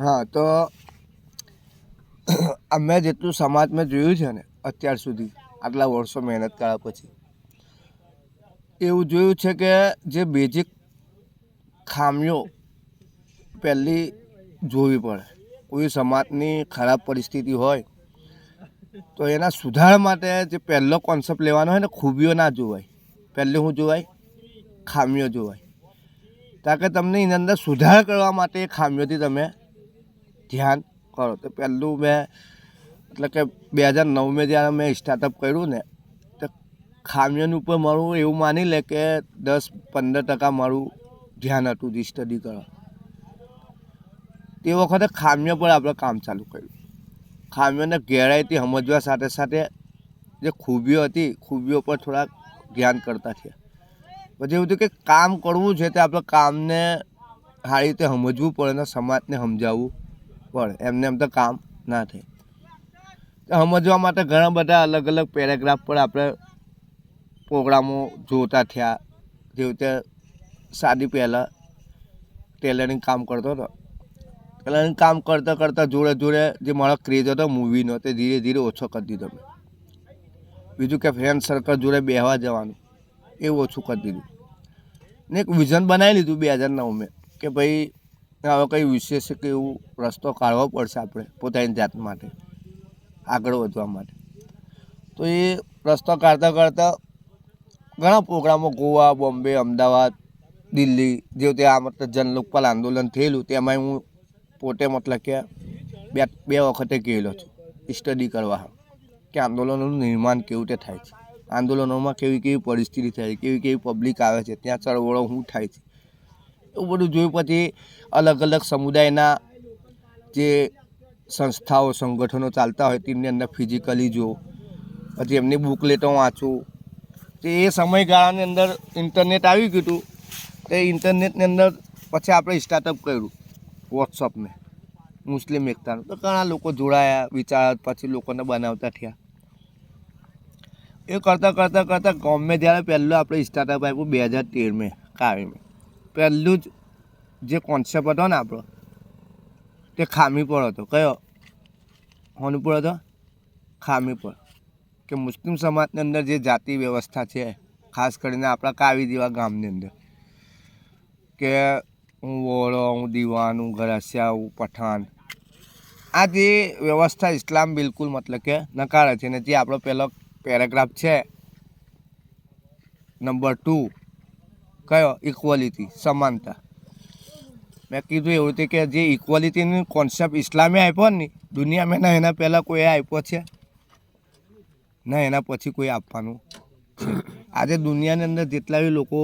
હા, તો અમે જેટલું સમાજમાં જોયું છે ને, અત્યાર સુધી, આટલા વર્ષો મહેનત કર્યા પછી, એવું જોયું છે કે જે બેઝિક ખામીઓ પહેલી જોવી પડે. કોઈ સમાજની ખરાબ પરિસ્થિતિ હોય, તો એના સુધાર માટે જે પહેલો કોન્સેપ્ટ લેવાનો હોય ને, ખૂબીઓ ના જોવાય. પહેલું શું જોવાય? ખામીઓ જોવાય. કારણ કે તમને એની અંદર સુધાર કરવા માટે એ ખામીઓથી તમે ધ્યાન કરો. તો પહેલું મેં, એટલે કે બે હજાર નવમાં જ્યારે મેં સ્ટાર્ટઅપ કર્યું ને, તો ખામીઓની ઉપર મારું એવું માની લે કે દસ પંદર ટકા મારું ધ્યાન હતું જે સ્ટડી કરવા. તે વખતે ખામીઓ પર આપણે કામ ચાલુ કર્યું. ખામીઓને ગહેરાઈથી સમજવા સાથે સાથે જે ખૂબીઓ હતી, ખૂબીઓ પર થોડાક ધ્યાન કરતા થયા. પછી એવું થયું કે કામ કરવું છે તે આપણે કામને સારી રીતે સમજવું પડે ને સમાજને સમજાવવું પડે. એમને એમ તો કામ ના થાય. સમજવા માટે ઘણા બધા અલગ અલગ પેરેગ્રાફ પર આપણે પ્રોગ્રામો જોતા થયા. જેવી રીતે સાદી પહેલાં ટેલરિંગ કામ કરતો હતો. ટેલરિંગ કામ કરતાં કરતાં જોડે જોડે જે મારો ક્રેઝ હતો મૂવીનો તે ધીરે ધીરે ઓછો કરી દીધો મેં. બીજું કે ફ્રેન્ડ સર્કલ જોડે બેહવા જવાનું એ ઓછું કરી દીધું. ને એક વિઝન બનાવી લીધું બે હજાર નવમાં, કે ભાઈ હવે કંઈ વિશેષ કે એવું રસ્તો કાઢવો પડશે આપણે પોતાની જાત માટે, આગળ વધવા માટે. તો એ રસ્તો કાઢતા કાઢતા ઘણા પ્રોગ્રામો, ગોવા, બોમ્બે, અમદાવાદ, દિલ્હી જેવું તે આ મતલબ જનલોકપાલ આંદોલન થયેલું તેમાં હું પોતે મતલબ કે બે બે વખતે ગયેલો છું સ્ટડી કરવા કે આંદોલનોનું નિર્માણ કેવું રીતે થાય છે? આંદોલનોમાં કેવી કેવી પરિસ્થિતિ થાય કેવી કેવી પબ્લિક આવે છે, ત્યાં ચળવળો શું થાય છે? એવું બધું જોયું પછી અલગ અલગ સમુદાયના જે સંસ્થાઓ, સંગઠનો ચાલતા હોય તેમની અંદર ફિઝિકલી જો પછી એમની બુકલેટો વાંચું. તે એ સમયગાળાની અંદર ઇન્ટરનેટ આવી ગયું હતું. તે ઇન્ટરનેટની અંદર પછી આપણે સ્ટાર્ટઅપ કર્યું વોટ્સઅપને મુસ્લિમ એકતાનું તો ઘણા લોકો જોડાયા, વિચાર પછી લોકોને બનાવતા થયા. એ કરતાં કરતાં કરતાં ગમે જ્યારે પહેલું આપણે સ્ટાર્ટઅપ આપ્યું બે હજાર તેરમાં કાવીમાં પહેલું જ જે કોન્સેપ્ટ હતો ને આપણો, તે ખામી પર હતો. કયો? પર હતો? ખામી પર કે મુસ્લિમ સમાજની અંદર જે જાતિ વ્યવસ્થા છે, ખાસ કરીને આપણા કાવી જેવા ગામની અંદર, કે હું વોળો, હું દીવાન, હું ઘરસિયા, હું પઠાણ, આ જે વ્યવસ્થા ઇસ્લામ બિલકુલ મતલબ કે નકારે છે. ને જે આપણો પહેલો પેરેગ્રાફ છે નંબર ટુ કયો ઇક્વલિટી સમાનતા. મેં કીધું એવું હતું કે જે ઇક્વલિટીની કોન્સેપ્ટ ઇસ્લામે આપ્યો ને, દુનિયામાં ના એના પહેલાં કોઈ આપ્યો છે? ના, એના પછી કોઈ આપવાનું આજે દુનિયાની અંદર જેટલા બી લોકો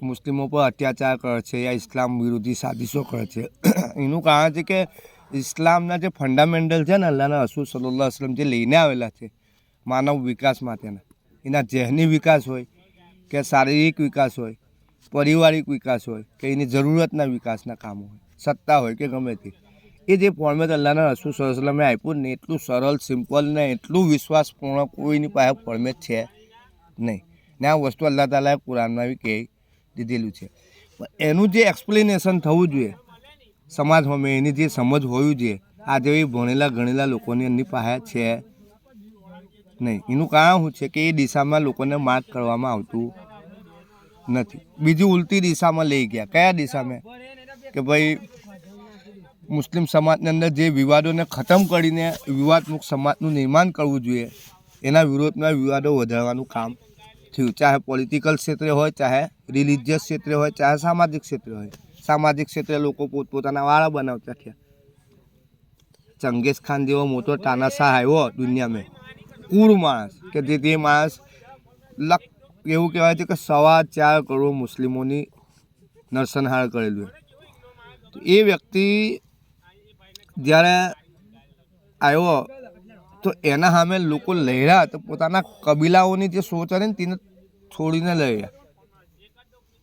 મુસ્લિમો પર અત્યાચાર કરે છે યા ઇસ્લામ વિરોધી સાજિશો કરે છે, એનું કારણ છે કે ઇસ્લામના જે ફંડામેન્ટલ છે ને અલ્લાહના રસૂલ સલ્લાહ વસલમ જે લઈને આવેલા છે માનવ વિકાસ માટેના, એના જહેની વિકાસ હોય કે શારીરિક વિકાસ હોય, પારિવારિક વિકાસ હોય, કે એની જરૂરતના વિકાસના કામો હોય, સત્તા હોય કે ગમે તે. એ જે ફોર્મેટ અલ્લાહના રસૂલ સરસલમે આપ્યું ને, એટલું સરળ, સિમ્પલ ને એટલું વિશ્વાસપૂર્ણ કોઈની પાસે ફોર્મેટ છે નહીં. ને આ વસ્તુ અલ્લાહ તાલાએ કુરાનમાં બી કહી દીધેલું છે. એનું જે એક્સપ્લેનેશન થવું જોઈએ સમાજમાં મેં એની જે સમજ હોવી જોઈએ, આ જેવી ભણેલા ગણેલા લોકોની એમની પાસે છે નહીં. એનું કારણ શું છે કે એ દિશામાં લોકોને માર્ગ કરવામાં આવતું નથી. બીજી ઉલટી દિશામાં લઈ ગયા. કયા દિશામાં? કે ભાઈ, મુસ્લિમ સમાજની અંદર જે વિવાદોને ખતમ કરીને વિવાદમુખ સમાજનું નિર્માણ કરવું જોઈએ, એના વિરોધમાં વિવાદો વધારવાનું કામ થયું. ચાહે પોલિટિકલ ક્ષેત્રે હોય, ચાહે રિલિજિયસ ક્ષેત્રે હોય, ચાહે સામાજિક ક્ષેત્રે હોય. સામાજિક ક્ષેત્રે લોકો પોતપોતાના વાળા બનાવતા થયા ચંગેઝ ખાન જેવો મોટો તાનાશાહ આવ્યો દુનિયામાં. કુર માણસ, કે જે તે માણસ લક, એવું કહેવાય છે કે સવા ચાર કરોડ મુસ્લિમોની નરસંહાર કરેલું તો એ વ્યક્તિ જ્યારે આવ્યો, તો એના સામે લોકો લહેરા તો પોતાના કબીલાઓની જે સોચ હતી ને તેને છોડીને લહેરા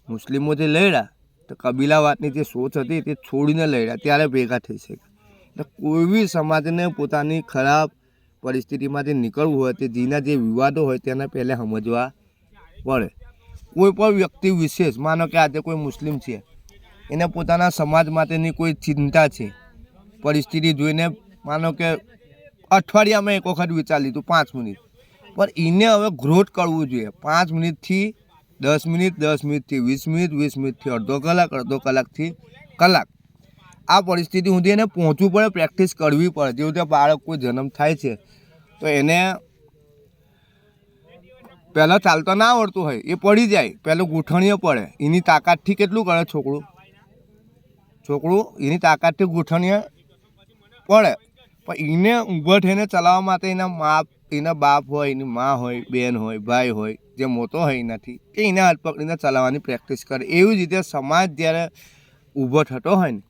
મુસ્લિમો જે લહેરા તો કબીલાવાદની જે સોચ હતી તે છોડીને લહેરા ત્યારે ભેગા થઈ શકે એટલે કોઈ બી સમાજને પોતાની ખરાબ પરિસ્થિતિમાંથી નીકળવું હોય તે જેના જે વિવાદો હોય તેને પહેલાં સમજવા પડે. કોઈ પણ વ્યક્તિ વિશેષ, માનો કે આજે કોઈ મુસ્લિમ છે, એને પોતાના સમાજ માટેની કોઈ ચિંતા છે, પરિસ્થિતિ જોઈને માનો કે અઠવાડિયામાં એક વખત વિચારી લીધું પાંચ મિનિટ. પણ એને હવે ગ્રોથ કરવું જોઈએ. પાંચ મિનિટથી દસ મિનિટ, દસ મિનિટથી વીસ મિનિટ, વીસ મિનિટથી અડધો કલાક, અડધો કલાકથી કલાક. આ પરિસ્થિતિ સુધી એને પહોંચવું પડે, પ્રેક્ટિસ કરવી પડે, જેવું કે બાળક કોઈ જન્મ થાય છે, તો એને પહેલાં ચાલતા ના આવડતું હોય, એ પડી જાય, પહેલું ગૂંઠણીએ પડે, એની તાકાતથી કેટલું કરે છોકરું? છોકરું એની તાકાતથી ગૂંઠણીએ પડે, પણ એને ઊભો થઈને ચલાવવા માટે એના મા એના બાપ હોય, એની મા હોય, બેન હોય, ભાઈ હોય, જે મોટો હોય એનાથી, એ એને હાથ પકડીને ચલાવવાની પ્રેક્ટિસ કરે. એવી જ રીતે સમાજ જ્યારે ઊભો થતો હોય ને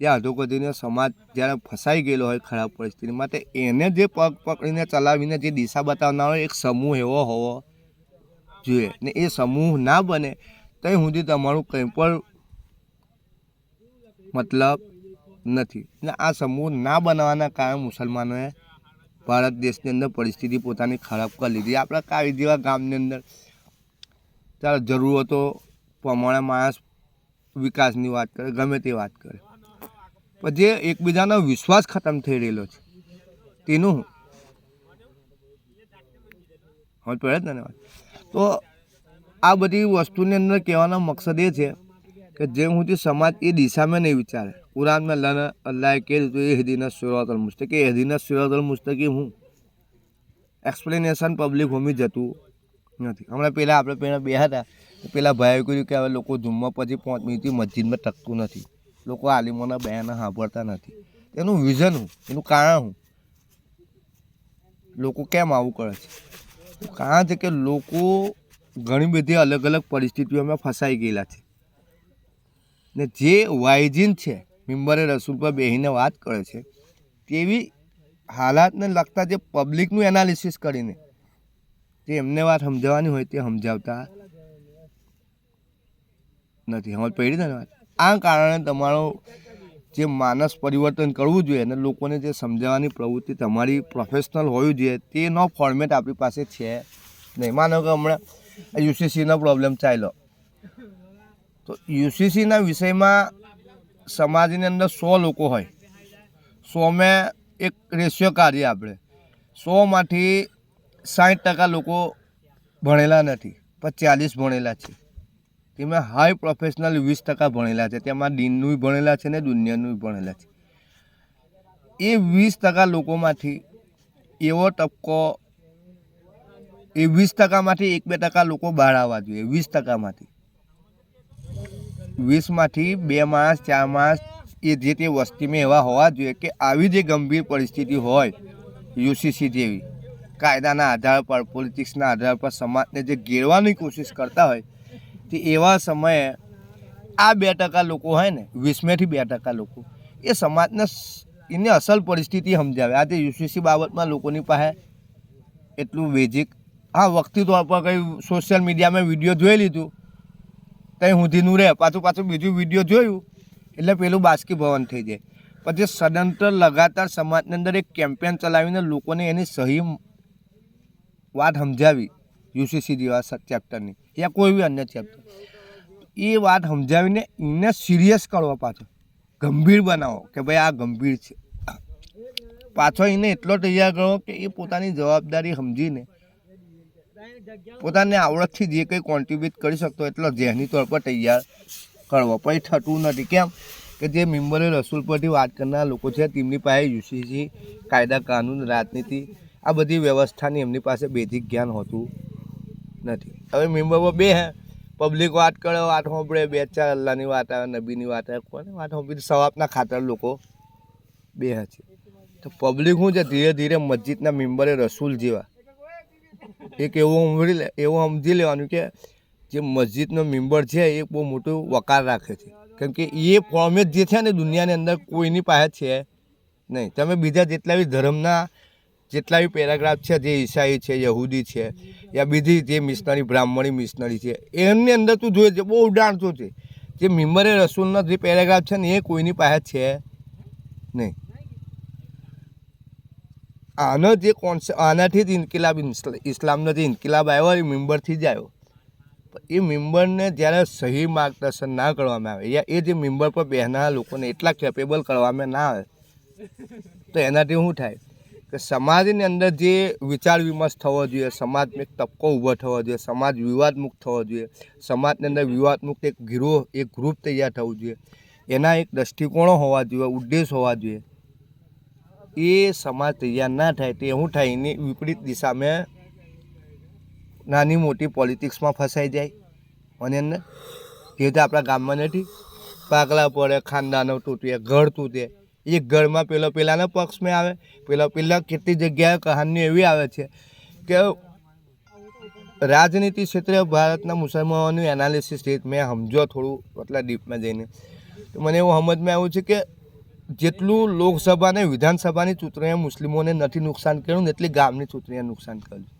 એ અધોગતિનો સમાજ જ્યારે ફસાઈ ગયેલો હોય ખરાબ પરિસ્થિતિ માટે એને જે પગ પકડીને ચલાવીને જે દિશા બતાવનારો એક સમૂહ એવો હોવો જોઈએ. ને એ સમૂહ ના બને તો સુધી તમારું કંઈ પણ મતલબ નથી. ને આ સમૂહ ના બનાવવાના કારણે મુસલમાનોએ ભારત દેશની અંદર પરિસ્થિતિ પોતાની ખરાબ કરી લીધી. આપણા કાવી જેવા ગામની અંદર ચાલો જરૂરતો પ્રમાણે માણસ વિકાસની વાત કરે, ગમે તે વાત કરે. જે એકબીજાનો વિશ્વાસ ખતમ થઈ રહેલો છે. તેનું હવે પડે વાત. તો આ બધી વસ્તુની અંદર કહેવાનો મકસદ એ છે કે જે સુધી સમાજ એ દિશામાં નહીં વિચારે. કુરાનમાં અલ્લાહ અલ્લાહે કહ્યું હતું એ હદીના સુરતલ મુસ્તકી એ હદીના સુરતલ મુસ્તકી હું. એક્સપ્લેનેશન પબ્લિક હોમી જતું નથી. હમણાં પહેલાં આપણે પહેલાં બે હતા. પહેલાં ભાઈએ કહ્યું કે હવે લોકો જુમ્મા પછી પાંચ મિનિટથી મસ્જિદમાં ટકતું નથી. લોકો આલિમોના બયાન સાંભળતા નથી. એનું વિઝન હું એનું કારણ હું. લોકો કેમ આવું કરે છે? કારણ છે કે લોકો ઘણી બધી અલગ અલગ પરિસ્થિતિઓમાં ફસાઈ ગયેલા છે. ને જે વાઇઝિન છે, મિમ્બરે રસૂલ પર બેસીને વાત કરે છે, તેવી હાલાતને લગતા જે પબ્લિકનું એનાલિસિસ કરીને જે એમને વાત સમજાવવાની હોય તે સમજાવતા નથી. સમજ પડી ને વાત? આ કારણે તમારો જે માનસ પરિવર્તન કરવું જોઈએ અને લોકોને જે સમજાવવાની પ્રવૃત્તિ તમારી પ્રોફેશનલ હોવી જોઈએ, તેનો ફોર્મેટ આપણી પાસે છે નહીં. માનો કે હમણાં યુસીસીનો પ્રોબ્લેમ ચાલ્યો. તો યુસીસીના વિષયમાં સમાજની અંદર સો લોકો હોય. સોમાં એક રેશિયો કાઢીએ આપણે. સોમાંથી સાઠ ટકા લોકો ભણેલા નથી. પણ ચાલીસ ભણેલા છે. તેમાં હાઈ પ્રોફેશનલ વીસ ટકા ભણેલા છે. તેમાં દિનનું ભણેલા છે ને દુનિયાનું ભણેલા છે. એ વીસ ટકા લોકોમાંથી એવો ટપકો એ વીસ ટકામાંથી એક બે ટકા લોકો બહાર આવવા જોઈએ. વીસ ટકામાંથી. વીસમાંથી બે માસ ચાર માસ એ જે તે વસ્તીમાં એવા હોવા જોઈએ કે આવી જે ગંભીર પરિસ્થિતિ હોય યુસીસી જેવી, કાયદાના આધાર પર પોલિટિક્સના આધાર પર સમાજને જે ઘેરવાની કોશિશ કરતા હોય તે એવા સમયે આ બે ટકા લોકો હોય ને, વીસમેથી બે ટકા લોકો, એ સમાજને એની અસલ પરિસ્થિતિ સમજાવે. આજે યુસીસી બાબતમાં લોકોની પાસે એટલું બેઝિક હા વખતી તો આપણે કંઈ સોશિયલ મીડિયામાં વીડિયો જોઈ લીધું. ત્યાં સુધીનું રહે પાછું પાછું બીજું વીડિયો જોયું. એટલે પેલું બાષ્કીભવન થઈ જાય. પછી સદંતર લગાતાર સમાજની અંદર એક કેમ્પેન ચલાવીને લોકોને એની સહી વાત સમજાવી યુસીસી જેવા ચેપ્ટરની યા કોઈ બી અન્ય ચેપ્ટર એ વાત સમજાવીને એને સિરિયસ કરો પાછો. ગંભીર બનાવો કે ભાઈ આ ગંભીર છે. પાછો એને એટલો તૈયાર કરો કે એ પોતાની જવાબદારી સમજીને પોતાની આવડતથી જે કંઈ કોન્ટ્રીબ્યુટ કરી શકતો એટલો ઝહેની તौर પર તૈયાર કરવો. પછી થતું નથી. કેમ કે જે મેમ્બરે રસૂલ પરથી વાત કરનાર લોકો છે, તેમની પાસે યુસીસી કાયદા, કાનૂન, રાજનીતિ આ બધી વ્યવસ્થાની એમની પાસે બેઝિક જ્ઞાન હોતું નથી. હવે મેમ્બરો બે હે. પબ્લિક વાત કરે, વાત સાંભળે, બે ચાર અલ્લાહની વાત આવે, નબીની વાત આવે. કોને વાત સાંભળી? સવાબના ખાતર લોકો બે છે. તો પબ્લિક શું છે? ધીરે ધીરે મસ્જિદના મેમ્બરે રસૂલ જેવા. એક એવું સમજી લે, એવું સમજી લેવાનું કે જે મસ્જિદનો મેમ્બર છે, એ બહુ મોટું વકાર રાખે છે. કેમ કે એ ફોર્મેટ જે છે ને દુનિયાની અંદર કોઈની પાસે છે નહીં. તમે બીજા જેટલા બી ધર્મના જેટલા બી પેરાગ્રાફ છે, જે ઈસાઈ છે, યહૂદી છે, યા બીજી જે મિશનરી, બ્રાહ્મણી મિશનરી છે, એમની અંદર તું જોઈએ છે બહુ ઉડાણતો છે. જે મેમ્બરે રસૂલનો જે પેરાગ્રાફ છે ને, એ કોઈની પાસે છે નહીં. આનો જે કોન્સેપ્ટ આનાથી જ ઇન્કિલાબ ઇસ્લામનો જે ઇન્કિલાબ આવ્યો, એ મેમ્બરથી જ આવ્યો. એ મેમ્બરને જ્યારે સહી માર્ગદર્શન ના કરવામાં આવે, યા એ જે મેમ્બર પર બેહનારા લોકોને એટલા કેપેબલ કરવામાં ના આવે, તો એનાથી શું થાય? કે સમાજની અંદર જે વિચાર વિમર્શ થવો જોઈએ, સમાજમાં એક તબકો ઊભો થવો જોઈએ, સમાજ વિવાદમુક્ત થવો જોઈએ, સમાજની અંદર વિવાદમુક્ત એક ગીરોહ એક ગ્રુપ તૈયાર થવું જોઈએ. એના એક દૃષ્ટિકોણો હોવા જોઈએ, ઉદ્દેશ હોવા જોઈએ. એ સમાજ તૈયાર ના થાય તે શું થાય એની વિપરીત દિશામાં નાની મોટી પોલિટિક્સમાં ફસાઈ જાય. અને અંદર જે રીતે આપણા ગામમાં નથી. પાકલા પડે, ખાનદાનો તૂટે, ઘર તૂટે. એક ઘરમાં પેલો પેલાના પક્ષમાં આવે, પેલો પેલા કેટલી જગ્યાએ કહાની એવી આવે છે કે રાજનીતિ ક્ષેત્રે ભારતના મુસલમાનોનું એનાલિસિસ રીત મેં સમજો થોડું એટલા ડીપમાં જઈને. તો મને એવું સમજમાં આવ્યું છે કે જેટલું લોકસભા અને વિધાનસભાની ચૂંટણીએ મુસ્લિમોને નથી નુકસાન કર્યું ને એટલી ગામની ચૂંટણીએ નુકસાન કર્યું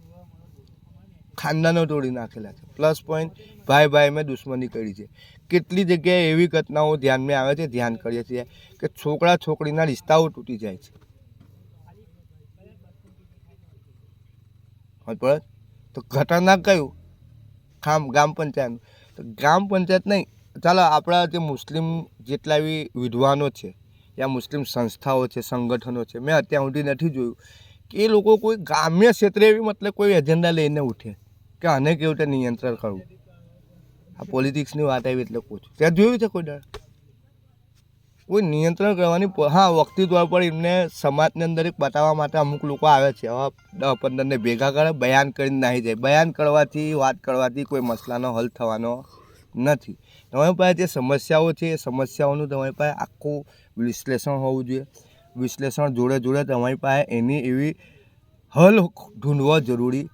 ખાનદાનો તોડી નાખેલા છે. પ્લસ પોઈન્ટ ભાઈ ભાઈ મેં દુશ્મની કરી છે. કેટલી જગ્યાએ એવી ઘટનાઓ ધ્યાનમાં આવે છે? ધ્યાન કરીએ છીએ કે છોકરા છોકરીના રિશ્તાઓ તૂટી જાય છે. પડે તો ખતરનાક કયું? ખામ ગ્રામ પંચાયતનું. તો ગ્રામ પંચાયત નહીં, ચાલો આપણા જે મુસ્લિમ જેટલા બી વિદ્વાનો છે, યા મુસ્લિમ સંસ્થાઓ છે, સંગઠનો છે, મેં અત્યાર સુધી નથી જોયું કે એ લોકો કોઈ ગ્રામ્ય ક્ષેત્રે એવી મતલબ કોઈ એજન્ડા લઈને ઉઠે. કે આને કેવું રીતે નિયંત્રણ કરવું? આ પોલિટિક્સની વાત આવી એટલે પૂછું. ત્યાં જોયું છે કોઈ ડર કોઈ નિયંત્રણ કરવાની હા વ્યક્તિત્વ પર એમને સમાજની અંદર એક બતાવવા માટે અમુક લોકો આવે છે. હવે દસ પંદરને ભેગા કરે, બયાન કરીને નાહી જાય. બયાન કરવાથી, વાત કરવાથી કોઈ મસલાનો હલ થવાનો નથી. તમારી પાસે જે સમસ્યાઓ છે, એ સમસ્યાઓનું તમારી પાસે આખું વિશ્લેષણ હોવું જોઈએ. વિશ્લેષણ જોડે જોડે તમારી પાસે એની એવી હલ ઢૂંઢવો જરૂરી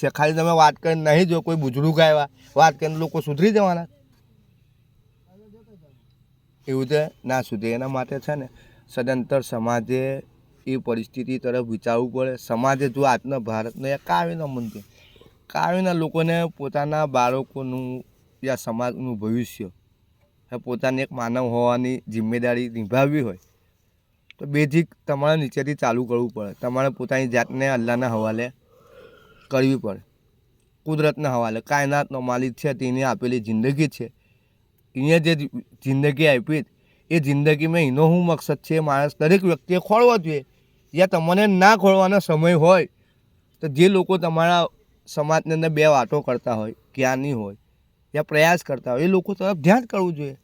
છે ખાલી તમે વાત કરીને નહીં જો, કોઈ બુજુર્ગ આવ્યા વાત કરીને લોકો સુધરી જવાના. એવું છે? ના સુધરે. એના માટે છે ને, સદંતર સમાજે એ પરિસ્થિતિ તરફ વિચારવું પડે. સમાજે જો આજના ભારતને યા કાવીના મંદિર કાવીના લોકોને પોતાના બાળકોનું યા સમાજનું ભવિષ્ય, એ પોતાની એક માનવ હોવાની જિમ્મેદારી નિભાવવી હોય, તો બેઝિક તમારે નીચેથી ચાલુ કરવું પડે. તમારે પોતાની જાતને અલ્લાહના હવાલે કરવી પડે. કુદરતના હવાલે. કાયનાતનો માલિક છે, તેને આપેલી જિંદગી છે. એને જે જિંદગી આપી, એ જિંદગીમાં એનો શું મકસદ છે? માણસ દરેક વ્યક્તિએ ખોળવો જોઈએ. યા તમને ના ખોળવાનો સમય હોય, તો જે લોકો તમારા સમાજની અંદર બે વાતો કરતા હોય જ્ઞાની હોય, યા પ્રયાસ કરતા હોય, એ લોકો તરફ ધ્યાન કરવું જોઈએ.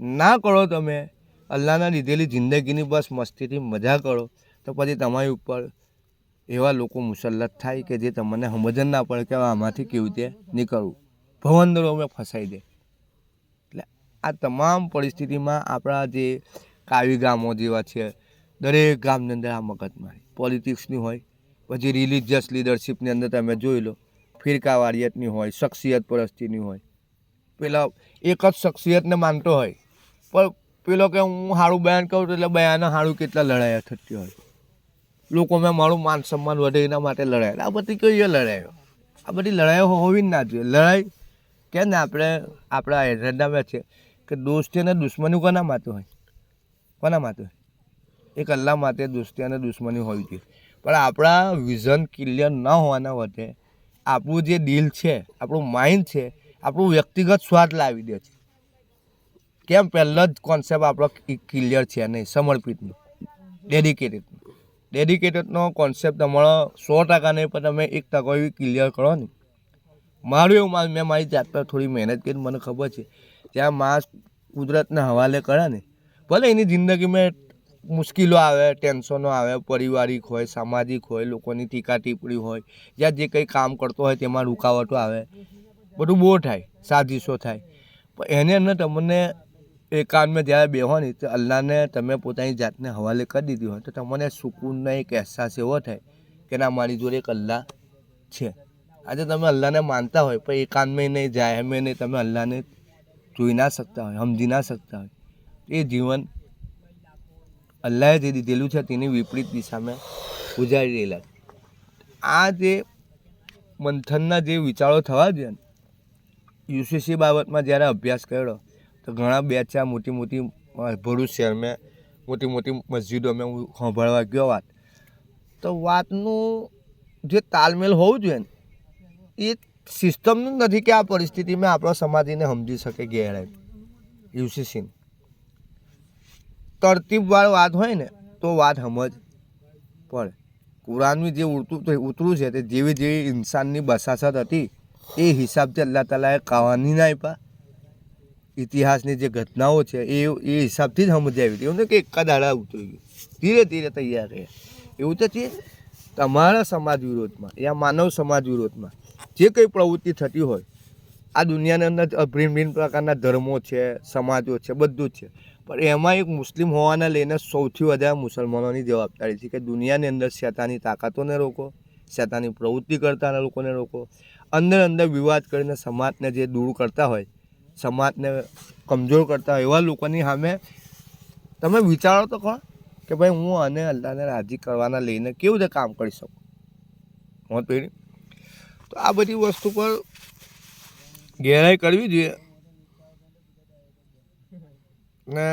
ના કરો તમે, અલ્લાહના લીધેલી જિંદગીની બસ મસ્તીથી મજા કરો, તો પછી તમારી ઉપર એવા લોકો મુસલ્લત થાય કે જે તમને સમજણ ના પડે કે આમાંથી કેવી રીતે નીકળવું. ભવંદરોમાં ફસાઈ દે. એટલે આ તમામ પરિસ્થિતિમાં આપણા જે કાવી ગામો જેવા છે, દરેક ગામની અંદર આ મગજમારી. પોલિટિક્સની હોય, પછી રિલિજિયસ લીડરશિપની અંદર તમે જોઈ લો ફિરકાવારિયતની હોય, શખ્સિયત પરસ્તીની હોય. પેલા એક જ શખ્સિયતને માનતો હોય, પણ પેલો કે હું સારું બયાન કરું એટલે બયાન સારું કેટલા લડાયા થતી હોય. લોકો મેં મારું માન સન્માન વધે એના માટે લડાય. આ બધી કઈ લડાઈઓ આ બધી લડાઈઓ હોવી જ ના જોઈએ. લડાઈ કે ને આપણે, આપણા એજન્ડામાં છે કે દોસ્તી અને દુશ્મની કોના માટે હોય? કોના માટે એક અલ્લાહ માટે દોસ્તી અને દુશ્મની હોવી જોઈએ. પણ આપણા વિઝન ક્લિયર ન હોવાના વચ્ચે આપણું જે દિલ છે, આપણું માઇન્ડ છે, આપણું વ્યક્તિગત સ્વાદ લાવી દે છે. કેમ? પહેલો જ કોન્સેપ્ટ આપણો ક્લિયર છે નહીં. સમર્પિતનું. ડેડિકેટેડ ડેડિકેટેડનો કોન્સેપ્ટ તમારો સો ટકા નહીં, પણ તમે એક ટકા એવી ક્લિયર કરો ને. મારું એવું માન, મેં મારી જાત પર થોડી મહેનત કરી, મને ખબર છે. ત્યાં માણસ કુદરતના હવાલે કરે ને. ભલે એની જિંદગીમાં મુશ્કેલો આવે, ટેન્શનો આવે, પારિવારિક હોય, સામાજિક હોય, લોકોની ટીકા ટીપડી હોય જ્યાં જે કંઈ કામ કરતો હોય તેમાં રૂકાવટો આવે. બધું બહુ થાય, સાજિશો થાય. પણ એને અંદર તમને એકાંતમાં જ્યારે બેહો ને તો અલ્લાહને તમે પોતાની જાતને હવાલે કરી દીધી હોય, તો તમને સુકૂનનો એક અહેસાસ એવો થાય કે ના, મારી જોડે એક અલ્લાહ છે આજે તમે અલ્લાહને માનતા હોય, પણ એકાંતમાં નહીં જાય એમ નહીં, તમે અલ્લાહને જોઈ ના શકતા હોય, સમજી ના શકતા હોય એ જીવન અલ્લાહે જે દીધેલું છે, તેની વિપરીત દિશામાં ઉજાડી રહેલા છે. આ જે મંથનના જે વિચારો થવા જોઈએ યુસીસી બાબતમાં જ્યારે અભ્યાસ કર્યો તો ઘણા બે ચાર મોટી મોટી ભરૂચ શહેરમાં મોટી મોટી મસ્જિદોમાં હું સાંભળવા ગયો વાત. તો વાતનું જે તાલમેલ હોવું જોઈએ ને, એ સિસ્ટમનું નથી કે આ પરિસ્થિતિમાં આપણો સમાજને સમજી શકે ગેરહાઈ યુસીસીન તરતીબવાળ વાત હોય ને, તો વાત સમજ પડે. કુરાનની જે ઉતરું ઉતરું છે તે જેવી જેવી ઇન્સાનની બસાસત હતી, એ હિસાબથી અલ્લાહ તાલાએ કવાની ના આપ્યા. ઇતિહાસની જે ઘટનાઓ છે, એ એ હિસાબથી જ સમજાવી હતી એવું કે એક દાડા ઉતરી ગયું. ધીરે ધીરે તૈયાર રહ્યા. એવું તો છે તમારા સમાજ વિરોધમાં યા માનવ સમાજ વિરોધમાં જે કંઈ પ્રવૃત્તિ થતી હોય, આ દુનિયાની અંદર ભિન્ન ભિન્ન પ્રકારના ધર્મો છે, સમાજો છે, બધું જ છે. પણ એમાં એક મુસ્લિમ હોવાને લઈને સૌથી વધારે મુસલમાનોની જવાબદારી છે કે દુનિયાની અંદર શેતાની તાકાતોને રોકો, શેતાની પ્રવૃત્તિ કરતા લોકોને રોકો. અંદર અંદર વિવાદ કરીને સમાજને જે દૂર કરતા હોય સમાજને કમજોર કરતા એવા લોકોની સામે તમે વિચારો તો ખરો કે ભાઈ હું આને અલ્લાહને રાજી કરવાના લઈને કેવું રીતે કામ કરી શકું? હું પેઢી તો આ બધી વસ્તુ પર ગહેરાઈ કરવી જોઈએ. ને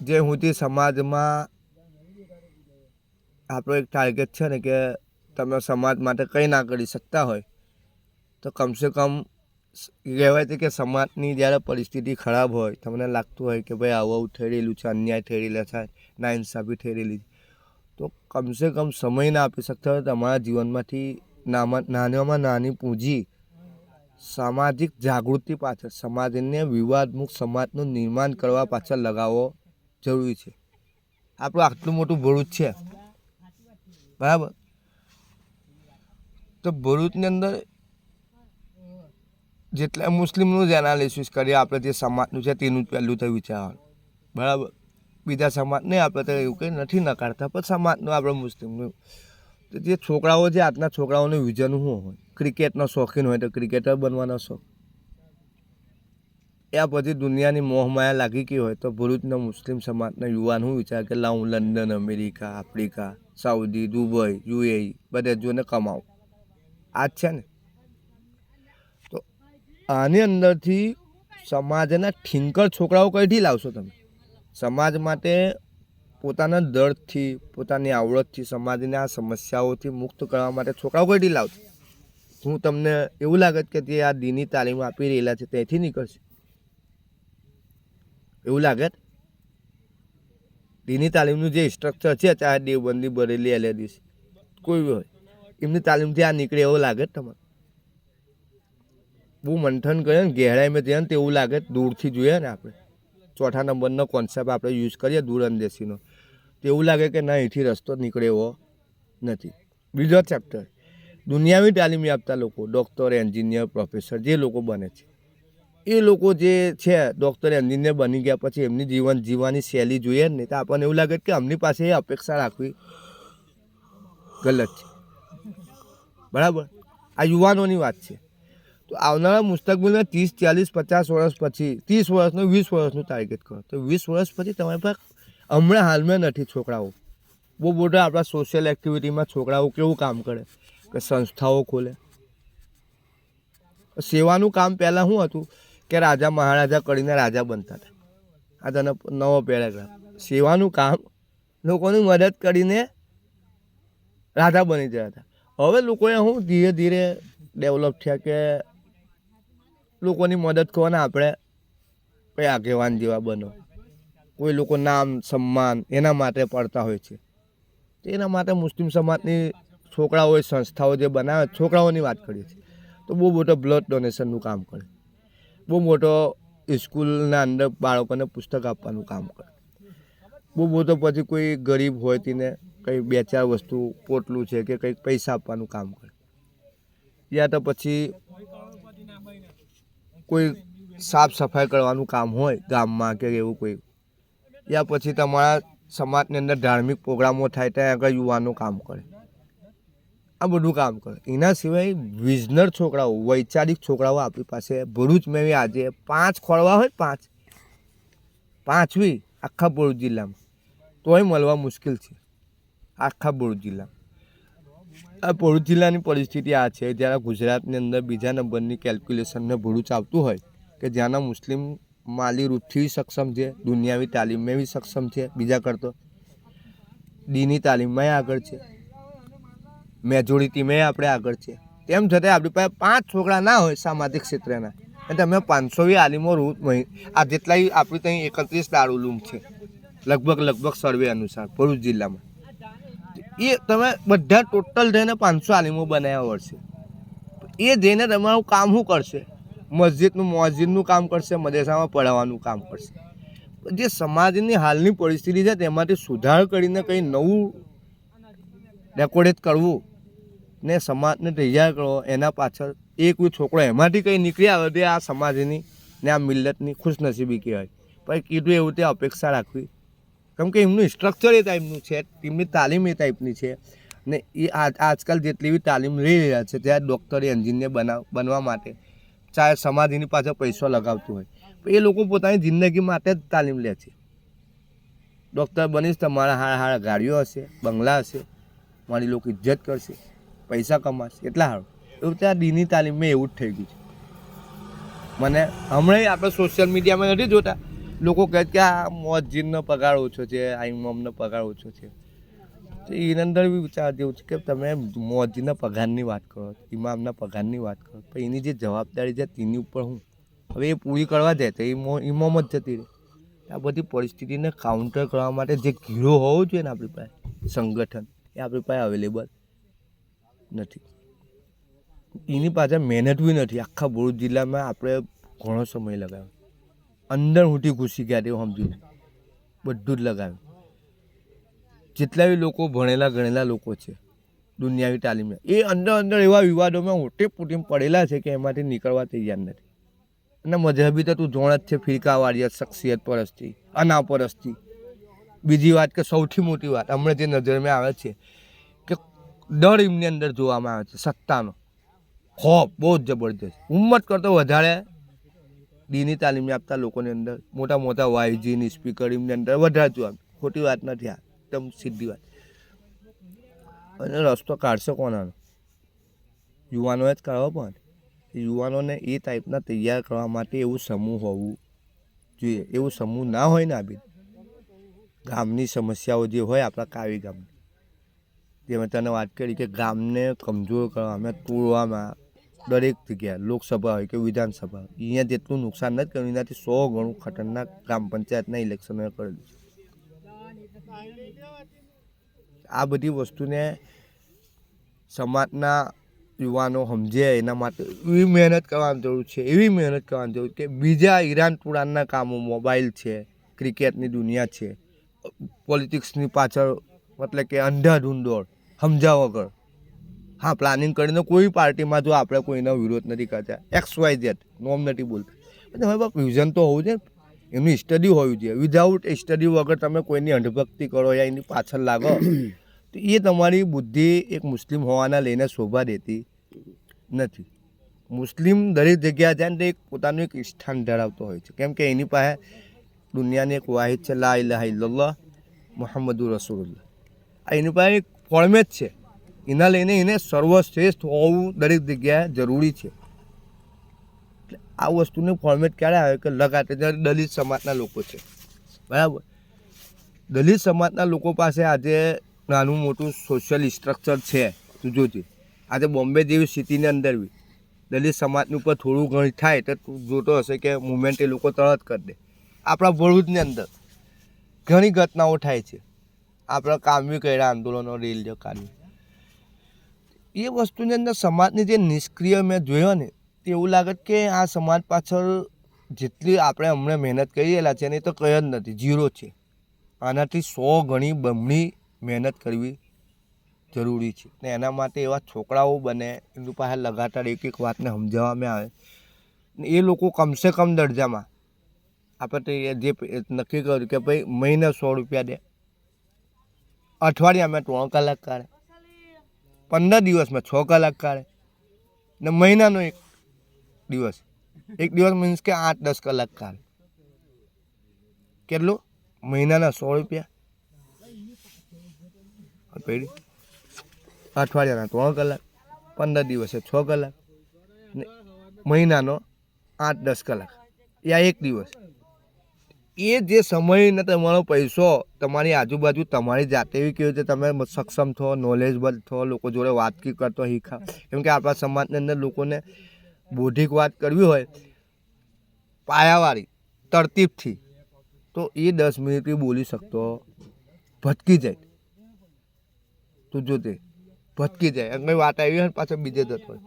જે સુધી સમાજમાં આપણો એક ટાર્ગેટ છે ને કે તમે સમાજ માટે કંઈ ના કરી શકતા હોય, તો કમસે કમ કહેવાય છે કે સમાજની જ્યારે પરિસ્થિતિ ખરાબ હોય, તમને લાગતું હોય કે ભાઈ આવું આવું થઈ રહેલું છે, અન્યાય થઈ રહેલા છે, નાઇન્સાફી થઈ રહેલી છે, તો કમસે કમ સમય ના આપી શકતા હોય તમારા જીવનમાંથી નામાં, નાનામાં નાની પૂંજી સામાજિક જાગૃતિ પાછળ, સમાજને વિવાદમુક્ત સમાજનું નિર્માણ કરવા પાછળ લગાવવો જરૂરી છે. આપણું આટલું મોટું ભરૂચ છે. બરાબર? તો ભરૂચની અંદર જેટલા મુસ્લિમનું જ એનાલિસિસ કરીએ, આપણે જે સમાજનું છે તેનું જ પહેલું તો વિચારવાનું બરાબર? બીજા સમાજને આપણે તો એવું કંઈ નથી નકારતા, પણ સમાજનું આપણે મુસ્લિમનું. તો જે છોકરાઓ છે, આજના છોકરાઓનું વિઝન શું હોય? ક્રિકેટનો શોખીન હોય તો ક્રિકેટર બનવાનો શોખ. એ પછી દુનિયાની મોહમાયા લાગી ગઈ હોય તો ભરૂચના મુસ્લિમ સમાજના યુવાન હું વિચાર કે, લાવું London, America, Africa, Saudi, Dubai, UAE, બધે જોને કમાવું. આ જ છે ને? આની અંદરથી સમાજના ઠીંકર છોકરાઓ કઈથી લાવશો તમે? સમાજ માટે પોતાના દર્દથી, પોતાની આવડતથી, સમાજની આ સમસ્યાઓથી મુક્ત કરવા માટે છોકરાઓ કઈથી લાવશો? હું તમને એવું લાગે કે તે આ દીની તાલીમ આપી રહેલા છે ત્યાંથી નીકળશે. એવું લાગે? દીની તાલીમનું જે સ્ટ્રક્ચર છે, ચાહે દેવબંધી બરેલી એલએડીસ કોઈ હોય, એમની તાલીમથી આ નીકળે એવું લાગે તમારે? બહુ મંથન કરીએ ને ગહેરાઈમાં જઈએ ને તો એવું લાગે દૂરથી જોઈએ ને આપણે. ચોથા નંબરનો કોન્સેપ્ટ આપણે યુઝ કરીએ દૂર અંદેશીનો તો એવું લાગે કે ના, અહીંથી રસ્તો નીકળે એવો નથી. બીજો ચેપ્ટર દુનિયાવી તાલીમ આપતા લોકો ડૉક્ટર એન્જિનિયર પ્રોફેસર જે લોકો બને છે. એ લોકો જે છે ડૉક્ટર એન્જિનિયર બની ગયા પછી એમની જીવન જીવવાની શૈલી જોઈએ ને તો આપણને એવું લાગે કે એમની પાસે એ અપેક્ષા રાખવી ગલત છે. બરાબર? આ યુવાનોની વાત છે. તો આવનારા મુસ્તકબલમાં ત્રીસ, ચાલીસ, પચાસ વર્ષ પછી, ત્રીસ વર્ષનું, વીસ વર્ષનું ટાર્ગેટ કરો. તો વીસ વર્ષ પછી તમારી પાસે હમણાં હાલમાં નથી છોકરાઓ. બહુ મોટા આપણા સોશિયલ એક્ટિવિટીમાં છોકરાઓ કેવું કામ કરે? કે સંસ્થાઓ ખોલે. સેવાનું કામ પહેલાં શું હતું? કે રાજા મહારાજા કરીને રાજા બનતા હતા. આ તને નવો પેરેગ્રાફ સેવાનું કામ લોકોની મદદ કરીને રાજા બની ગયા હતા. હવે લોકોએ હું ધીરે ધીરે ડેવલપ થયા કે લોકોની મદદ કરવાના આપણે કઈ આગેવાન જેવા બનો. કોઈ લોકો નામ, સન્માન એના માટે પડતા હોય છે. તો એના માટે મુસ્લિમ સમાજની છોકરાઓએ સંસ્થાઓ જે બનાવે, છોકરાઓની વાત કરીએ છીએ. તો બહુ મોટો બ્લડ ડોનેશનનું કામ કરે. બહુ મોટો સ્કૂલના અંદર બાળકોને પુસ્તક આપવાનું કામ કરે. બહુ મોટો પછી કોઈ ગરીબ હોય તેને કંઈ બે ચાર વસ્તુ પોટલું છે કે કંઈક પૈસા આપવાનું કામ કરે. યા તો પછી કોઈ સાફ સફાઈ કરવાનું કામ હોય ગામમાં કે એવું કોઈ. યા પછી તમારા સમાજની અંદર ધાર્મિક પ્રોગ્રામો થાય ત્યાં આગળ યુવાનો કામ કરે. આ બધું કામ કરે. એના સિવાય વિઝનર છોકરાઓ, વૈચારિક છોકરાઓ આપણી પાસે ભરૂચ મેં આજે પાંચ ખોળવા હોય પાંચ. પાંચવી આખા ભરૂચ જિલ્લામાં. તોય મળવા મુશ્કેલ છે. આખા ભરૂચ જિલ્લામાં. આ ભરૂચ જિલ્લાની પરિસ્થિતિ આ છે. જ્યારે ગુજરાતની અંદર બીજા નંબરની કેલ્ક્યુલેશનને ભરૂચ આવતું હોય કે જ્યાંના મુસ્લિમ માલી રૂપથી સક્ષમ છે, દુનિયાવી તાલીમમાં બી સક્ષમ છે, બીજા કરતો દીની તાલીમમાં આગળ છે મેજોરિટીમાં આપણે આગળ છે. તેમ છતાં આપણી પાસે પાંચ છોકરા ના હોય સામાજિક ક્ષેત્રના. અને તમે પાંચસોવી આલીમો રૂટ આ જેટલાય આપણી ત્યાં એકત્રીસ દારૂ લૂમ છે. લગભગ લગભગ સર્વે અનુસાર ભરૂચ જિલ્લામાં. એ તમે બધા ટોટલ થઈને પાંચસો આલિમો બનાવ્યા વર્ષે. એ જઈને તમારું કામ શું કરશે? મસ્જિદનું મોજિદનું કામ કરશે મદેસામાં પડાવવાનું કામ કરશે. જે સમાજની હાલની પરિસ્થિતિ છે તેમાંથી સુધાર કરીને કંઈ નવું ડેકોરેટ કરવું ને સમાજને તૈયાર કરવો એના પાછળ એ કોઈ છોકરો એમાંથી કંઈ નીકળી આવે તે આ સમાજની ને આ મિલ્લતની ખુશનસીબી કહેવાય. પણ કીધું એવું તે અપેક્ષા રાખવી. કેમ કે એમનું સ્ટ્રક્ચર એ ટાઈપનું છે, એમની તાલીમ એ ટાઈપની છે. ને એ આજ આજકાલ જેટલી બી તાલીમ લઈ રહ્યા છે, ત્યાં ડૉક્ટર એન્જિનિયર બનાવ બનવા માટે ચાહે સમાધિની પાછળ પૈસો લગાવતું હોય. એ લોકો પોતાની જિંદગી માટે જ તાલીમ લે છે. ડૉક્ટર બનીશ તમારા હારા હાર ગાડીઓ હશે, બંગલા હશે, મારી લોકો ઇજ્જત કરશે, પૈસા કમાશે, એટલા સારું એવું ત્યાં દીની તાલીમમાં એવું જ થઈ ગયું છે. મને હમણાં આપણે સોશિયલ મીડિયામાં નથી જોતા. લોકો કહે કે આ મોજીનનો પગાર ઓછો છે, આ ઇમામનો પગાર ઓછો છે. તો એની અંદર બી વિચાર જેવું છે કે તમે મોજીના પગારની વાત કરો ઇમામના પગારની વાત કરો. પણ એની જે જવાબદારી છે તેની ઉપર હું. હવે એ પૂરી કરવા જાય તો એ ઇમામ જ જતી રહે. આ બધી પરિસ્થિતિને કાઉન્ટર કરવા માટે જે ઘીરો હોવો જોઈએ ને આપણી પાસે, સંગઠન, એ આપણી પાસે અવેલેબલ નથી. એની પાછળ મહેનત બી નથી. આખા ભરૂચ જિલ્લામાં આપણે ઘણો સમય લગાવ્યો. અંદર ઊંટી ઘૂસી ગયા તેવું સમજી બધું જ લગાવ્યું. જેટલા બી લોકો ભણેલા, ગણેલા લોકો છે, દુનિયાવી તાલીમ એ અંદર અંદર એવા વિવાદોમાં મોટી પૂટી પડેલા છે કે એમાંથી નીકળવા તૈયાર નથી. અને મજહબી તો તું જોણ જ છે ફિરકાવાળીય શખ્સિયત પરસ્તી, અનાપરસ્તી. બીજી વાત કે સૌથી મોટી વાત, હમણાં જે નજરમાં આવે છે કે ડર એમની અંદર જોવામાં આવે છે, સત્તાનો. ખોફ બહુ જ જબરજસ્ત. ઉમ્મત કરતો વધારે દીની તાલીમ આપતા લોકોની અંદર, મોટા મોટા વાયજીની સ્પીકર અંદર વધારતું આમ. ખોટી વાત નથી આ, એકદમ સીધી વાત. અને રસ્તો કાઢશે કોનાનો? યુવાનોએ જ કાઢવો પણ યુવાનોને એ ટાઈપના તૈયાર કરવા માટે એવું સમૂહ હોવું જોઈએ. એવું સમૂહ ના હોય ને આબી ગામની સમસ્યાઓ જે હોય આપણા કાવી ગામની. જે મેં તને વાત કરી કે ગામને કમજોર કરવામાં, તોડવામાં દરેક જગ્યાએ લોકસભા હોય કે વિધાનસભા અહીંયા જેટલું નુકસાન નથી કર્યું એનાથી સો ગણું ખતરનાક ગ્રામ પંચાયતના ઇલેક્શનોએ કરેલું છે. આ બધી વસ્તુને સમાજના યુવાનો સમજે, એના માટે એવી મહેનત કરવાની જરૂર છે, એવી મહેનત કરવાની જરૂર કે બીજા ઈરાન તુરાનના કામો, મોબાઈલ છે, ક્રિકેટની દુનિયા છે, પોલિટિક્સની પાછળ મતલબ કે અંધાધૂંધોળ સમજાવ વગર. હા પ્લાનિંગ કરીને કોઈ પાર્ટીમાં જો આપણે કોઈનો વિરોધ નથી કરતા. એક્સ વાય ઝેડ નોમ નથી બોલતા. પણ હવે બાપ વિઝન તો હોવું જોઈએ. એમની સ્ટડી હોવી જોઈએ. વિધાઉટ સ્ટડી વગર તમે કોઈની અંધભક્તિ કરો યા એની પાછળ લાગો તો એ તમારી બુદ્ધિ એક મુસ્લિમ હોવાના લઈને શોભા દેતી નથી. મુસ્લિમ દરેક જગ્યાએ જાય ને એક પોતાનું એક સ્થાન ધરાવતો હોય છે. કેમ કે એની પાસે દુનિયાની એક વાહિદ છે લા ઇલાહા ઇલ્લલ્લાહ રસુલ્લા આ એની પાસે એક ફોર્મેટ છે. એના લઈને એને સર્વશ્રેષ્ઠ હોવું દરેક જગ્યાએ જરૂરી છે. આ વસ્તુનું ફોર્મેટ ક્યારે આવે? કે લગાતે જ્યારે દલિત સમાજના લોકો છે. બરાબર? દલિત સમાજના લોકો પાસે આજે નાનું મોટું સોશિયલ સ્ટ્રક્ચર છે. તું જોજે. આજે બોમ્બે જેવી સિટીની અંદર બી દલિત સમાજની ઉપર થોડું ઘણું થાય તો તું જોતો હશે કે મુવમેન્ટ એ લોકો તરત કરી દે. આપણા ભરૂચની અંદર ઘણી ઘટનાઓ થાય છે. આપણા કામવી કર્યા, આંદોલનો રેલ કાઢવી. એ વસ્તુની અંદર સમાજની જે નિષ્ક્રિય મેં જોયો ને એવું લાગે કે આ સમાજ પાછળ જેટલી આપણે હમણાં મહેનત કરી રહેલા છે, એની તો કંઈ જ નથી, ઝીરો છે. આનાથી સો ગણી બમણી મહેનત કરવી જરૂરી છે. ને એના માટે એવા છોકરાઓ બને, એમની પાસે લગાતાર એક એક વાતને સમજાવવામાં આવે. ને એ લોકો કમસે કમ દરજામાં આપણે તે જે નક્કી કર્યું કે ભાઈ મહિને સો રૂપિયા દે. અઠવાડિયામાં ત્રણ કલાક કાઢે. પંદર દિવસમાં, છ કલાક કાઢે. ને મહિનાનો એક દિવસ. એક દિવસ મીન્સ કે આઠ, દસ કલાક કાઢે. કેટલું? મહિનાના સો રૂપિયા. પેઢી. અઠવાડિયાના ત્રણ કલાક, પંદર દિવસે છ કલાક, ને મહિનાનો આઠ, દસ કલાક. યા એક દિવસ. એ જે સમય ને તમારો પૈસો, તમારી આજુબાજુ તમારી જાતે એવી કેવી રીતે તમે સક્ષમ થો નોલેજબલ થો, લોકો જોડે વાતચીત કરતો શીખા કેમ કે આપણા સમાજની અંદર લોકોને બૌદ્ધિક વાત કરવી હોય, પાયાવાળી, તરતીબથી, તો એ દસ મિનિટથી બોલી શકતો, ભટકી જાય. તું જોતે ભટકી જાય. એમ કંઈ વાત આવી હોય ને પાછળ બીજે જતો હોય.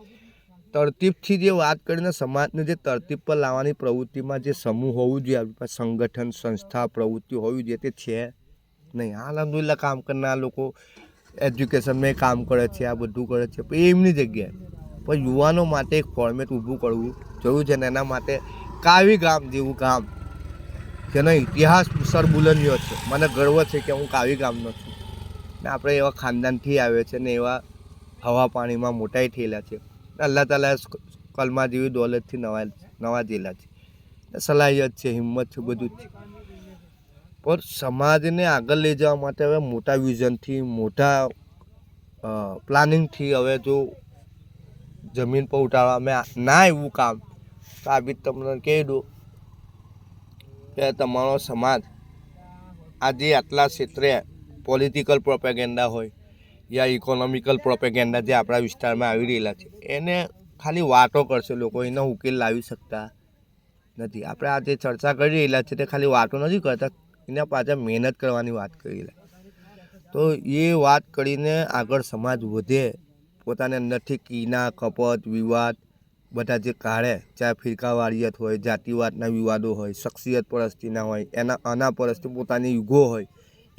તરતીબથી જે વાત કરીને સમાજને જે તરતીબ પર લાવવાની પ્રવૃત્તિમાં જે સમૂહ હોવું જોઈએ, આપણી પાસે સંગઠન, સંસ્થા, પ્રવૃત્તિ હોવી જોઈએ તે છે નહીં. આ અલહમદુલિલ્લાહ કામ કરનાર લોકો એજ્યુકેશનમાં કામ કરે છે, આ બધું કરે છે, પણ એમની જગ્યાએ. પણ યુવાનો માટે એક ફોર્મેટ ઊભું કરવું જોયું છે ને એના માટે કાવી ગામ જેવું ગામ, જેનો ઇતિહાસ સરબુલંદીઓ છે. મને ગર્વ છે કે હું કાવી ગામનો છું. ને આપણે એવા ખાનદાનથી આવે છે ને એવા હવા પાણીમાં મોટાઈ થયેલા છે. અલ્લાહ તાલા કલમા જેવી દોલતથી નવા નવાજેલા છે. સલાહિયત છે, હિંમત છે, બધું જ છે. પણ સમાજને આગળ લઈ જવા માટે હવે મોટા વિઝનથી, મોટા પ્લાનિંગથી હવે જો જમીન પર ઉતારવામાં ના એવું કામ. તો બી તમને કહી દઉં કે તમારો સમાજ આજે આટલા ક્ષેત્રે પોલિટિકલ પ્રોપેગેન્ડા હોય. યા ઇકોનોમિકલ પ્રોપેગેન્ડા જે આપણા વિસ્તારમાં આવી રહેલા છે, એને ખાલી વાતો કરશે લોકો, એનો ઉકેલ લાવી શકતા નથી. આપણે આ જે ચર્ચા કરી રહેલા છે, તે ખાલી વાતો નથી કરતા, એના પાછળ મહેનત કરવાની વાત કરી રહેલા તો એ વાત કરીને આગળ સમાજ વધે, પોતાને અંદરથી કીના કપટ વિવાદ, બધા જે કાઢે, ચાહે ફિરકાવાળિયત હોય, જાતિવાદના વિવાદો હોય, શખ્સિયત પરસ્તીના હોય, એના, આના પરસ્તી પોતાની યુગો હોય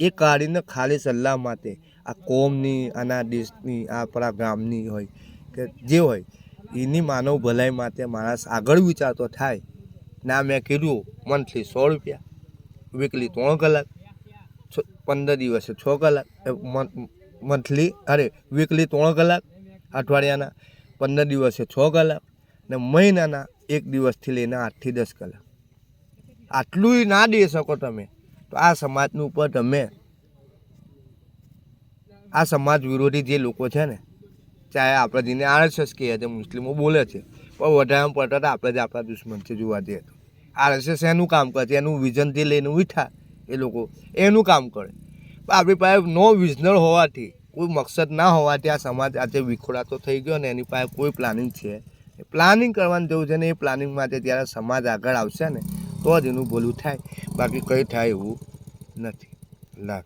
એ કાઢીને ખાલી સલાહ માટે આ કોમની, આના દેશની આપણા ગામની હોય કે જે હોય, એની માનવ ભલાઈ માટે માણસ આગળ વિચારતો થાય. ના, મેં કીધું મંથલી સો રૂપિયા વીકલી ત્રણ કલાક પંદર દિવસે છ કલાક મંથલી અરે વીકલી ત્રણ કલાક, અઠવાડિયાના પંદર દિવસે છ કલાક ને મહિનાના એક દિવસથી લઈને આઠથી દસ કલાક. આટલું ના દઈ શકો તમે. તો આ સમાજનું ઉપર તમે આ સમાજ વિરોધી જે લોકો છે ને, ચાહે આપણે જેને આરએસએસ કહે છે, મુસ્લિમો બોલે છે, પણ વધારામાં પડતા તો આપણે જ આપણા દુશ્મન છે જોવા જઈએ તો. આરએસએસ એનું કામ કરે છે, એનું વિઝનથી લઈને ઉઠા એ લોકો, એનું કામ કરે. પણ આપણી પાસે નો વિઝનર હોવાથી, કોઈ મકસદ ના હોવાથી આ સમાજ આજે વિખોડાતો થઈ ગયો ને એની પાસે કોઈ પ્લાનિંગ છે. પ્લાનિંગ કરવાનું જેવું છે ને એ પ્લાનિંગ માટે જ્યારે સમાજ આગળ આવશે ને તો જ એનું ભલું થાય. બાકી કંઈ થાય એવું નથી. લાખ